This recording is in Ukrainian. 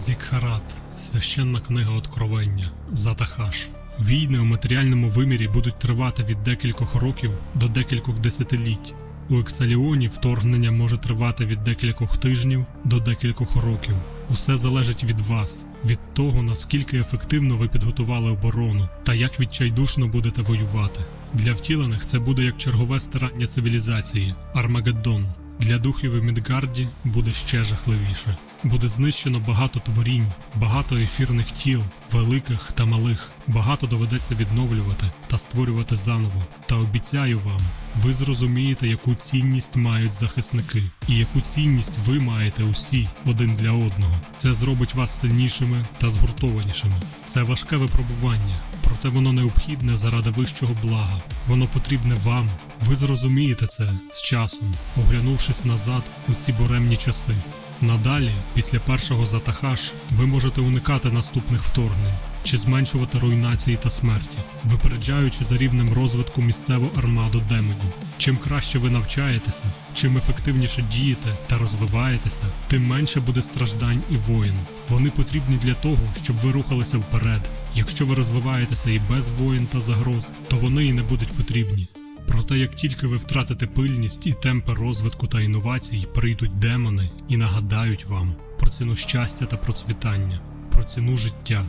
Зікхарат, священна книга Откровення, Затахаш. Війни у матеріальному вимірі будуть тривати від декількох років до декількох десятиліть. У Ексаліоні вторгнення може тривати від декількох тижнів до декількох років. Усе залежить від вас, від того, наскільки ефективно ви підготували оборону та як відчайдушно будете воювати. Для втілених це буде як чергове старання цивілізації Армагеддон. Для духів у Мідгарді буде ще жахливіше. Буде знищено багато творінь, багато ефірних тіл, великих та малих. Багато доведеться відновлювати та створювати заново. Та обіцяю вам, ви зрозумієте, яку цінність мають захисники, і яку цінність ви маєте усі один для одного. Це зробить вас сильнішими та згуртованішими. Це важке випробування, проте воно необхідне заради вищого блага. Воно потрібне вам. Ви зрозумієте це з часом, оглянувшись назад у ці буремні часи. Надалі, після першого затахаш, ви можете уникати наступних вторгнень чи зменшувати руйнації та смерті, випереджаючи за рівнем розвитку місцеву армаду демонів. Чим краще ви навчаєтеся, чим ефективніше дієте та розвиваєтеся, тим менше буде страждань і воїн. Вони потрібні для того, щоб ви рухалися вперед. Якщо ви розвиваєтеся і без воїн та загроз, то вони і не будуть потрібні. Проте, як тільки ви втратите пильність і темпи розвитку та інновацій, прийдуть демони і нагадають вам про ціну щастя та процвітання, про ціну життя.